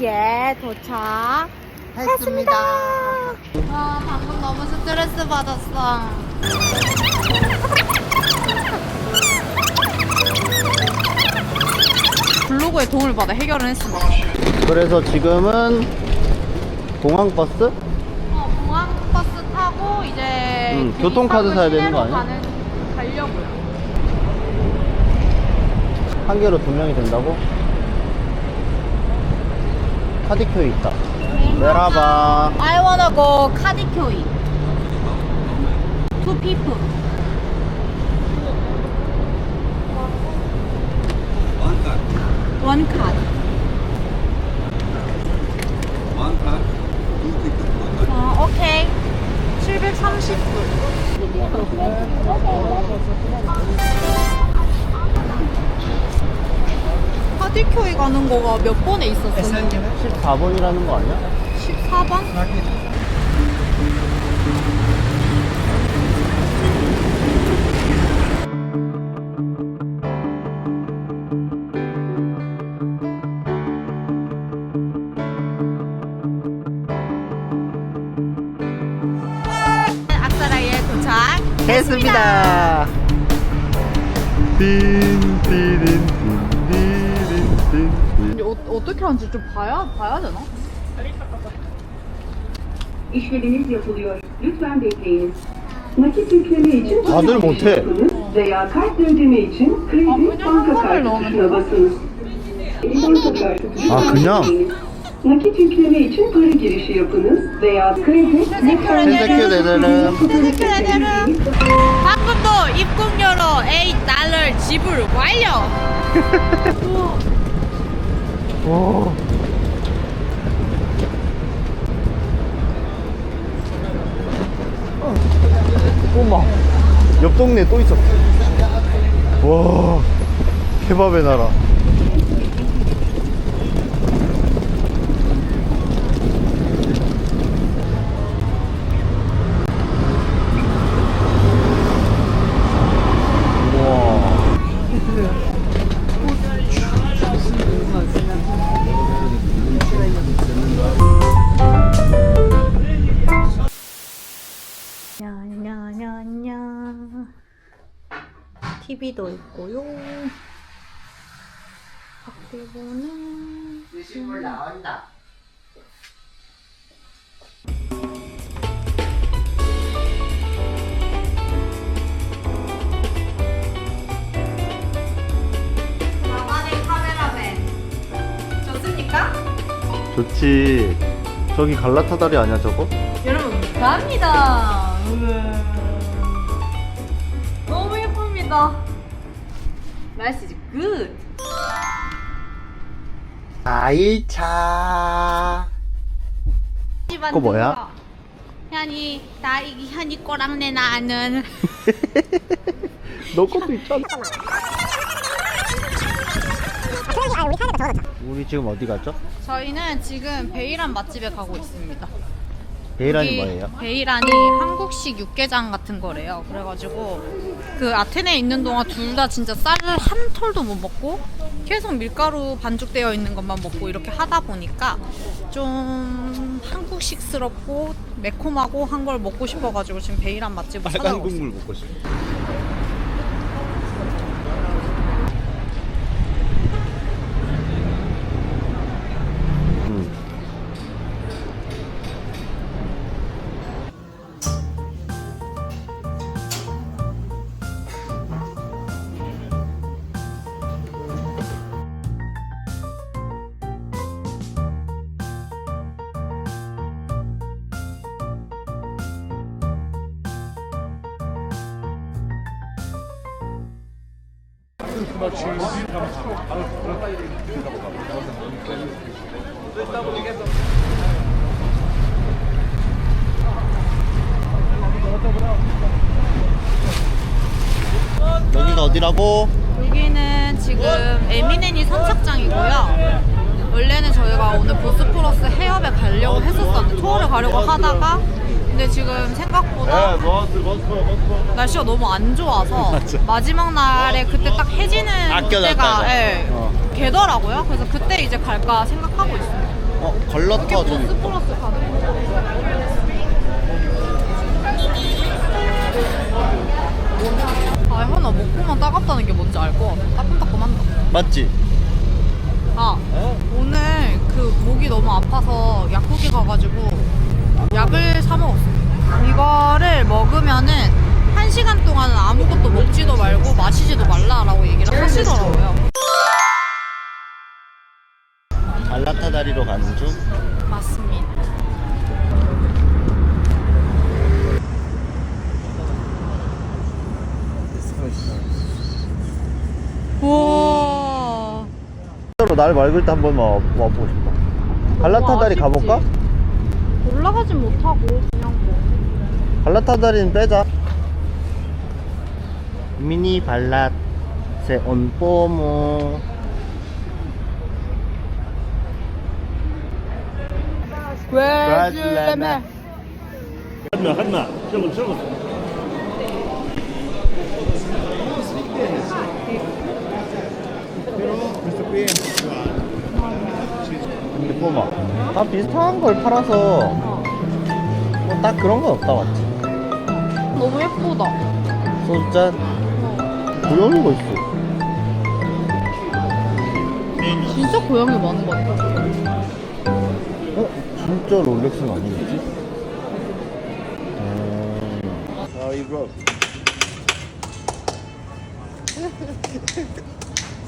예, 도착. 했습니다. 아, 방금 너무 스트레스 받았어. 블로그의 도움을 받아 해결을 했습니다. 그래서 지금은 공항버스? 어, 공항 버스 타고 이제 응, 교통카드 사야 되는 거 아니야? 가는, 가려고요. 한 개로 두 명이 된다고? 카디큐에 있다. 메라바. I wanna go 카디쿄이. Two people. One card. 어, 오케이. 730불. 카디쿄이 가는 거가 몇 번에 있었어? 14번이라는 거 아니야? 14번? 악사라에 도착. 했습니다. 띵, 어, 어떻게 하는지 좀 봐야 봐야 되나? İşleminiz yapılıyor. Lütfen bekleyiniz. Nakit yükleme için Dadır para mı girişi öte? yapınız veya kart ödeme için kredi Abone banka olmalar kartı olmuş. tuşuna basınız. Banka kartı tuşuna Aa, kıyam. bekleyiniz. Nakit yükleme için para girişi yapınız veya kredi ve Teşekkür kart Teşekkür ederim. Teşekkür ederim. 방금도 입국료로 8달러 지불 완료. 와. 어머. 옆 동네 또 있었어. 와. 케밥의 나라. TV도 있고요. 밖에 보는 나만의 카메라맨. 좋습니까? 좋지. 저기 갈라타다리 아니야 저거? 여러분 갑니다. 너무 예쁩니다. 날씨 is good. 아이차. 그거 뭐야? 현이 나 이기 현이 거랑 내 나는 너 것도 있잖아. 우리 지금 어디 갔죠? 저희는 지금 베이란 맛집에 가고 있습니다. 베이란이 여기 뭐예요? 베이란이 한국식 육개장 같은 거래요. 그래가지고 그 아테네에 있는 동안 둘 다 진짜 쌀을 한 톨도 못 먹고 계속 밀가루 반죽되어 있는 것만 먹고 이렇게 하다 보니까 좀 한국식스럽고 매콤하고 한 걸 먹고 싶어가지고 지금 베이란 맛집을 찾아가고 있어요. 먹고 싶어. 여기가 어디라고? 여기는 지금 에미네니 선착장이고요. 원래는 저희가 오늘 보스포러스 해협에 가려고 했었었는데 투어를 가려고 하다가 근데 지금 생각보다 날씨가 너무 안 좋아서 맞아. 마지막 날에 그때 딱 해지는 아껴놨다가. 때가 예, 어. 개더라고요. 그래서 그때 이제 갈까 생각하고 있습니다. 어 걸러터 좀 있다 플러스 가는 거. 아, 현아 목구멍 따갑다는 게 뭔지 알 것 같아. 따끔따끔한다. 맞지? 아, 오늘 그 목이 너무 아파서 약국에 가가지고 약을 사 먹었어. 이거를 먹으면은 한 시간 동안은 아무것도 먹지도 말고 마시지도 말라라고 얘기를 하시더라고요. 알라타 다리로 가는 중 맞습니다. 우와. 진짜로 날 맑을 때 한번 와, 와보고 싶다 갈라타 다리. 가볼까? 올라가진 못하고 그냥 뭐. 발라타다리는 빼자. 미니 발랏 세 온포모. 왜줄래매. 한나 한나. 저거 저거 Pero, nuestro cliente. 데 꼬마 다 비슷한 걸 팔아서 뭐 딱 그런 건 없다 맞지? 너무 예쁘다. 소주잔 고양이 거 있어 진짜 고양이 많은 것 같아. 어? 진짜 롤렉스는 아니겠지? 음... 아 이거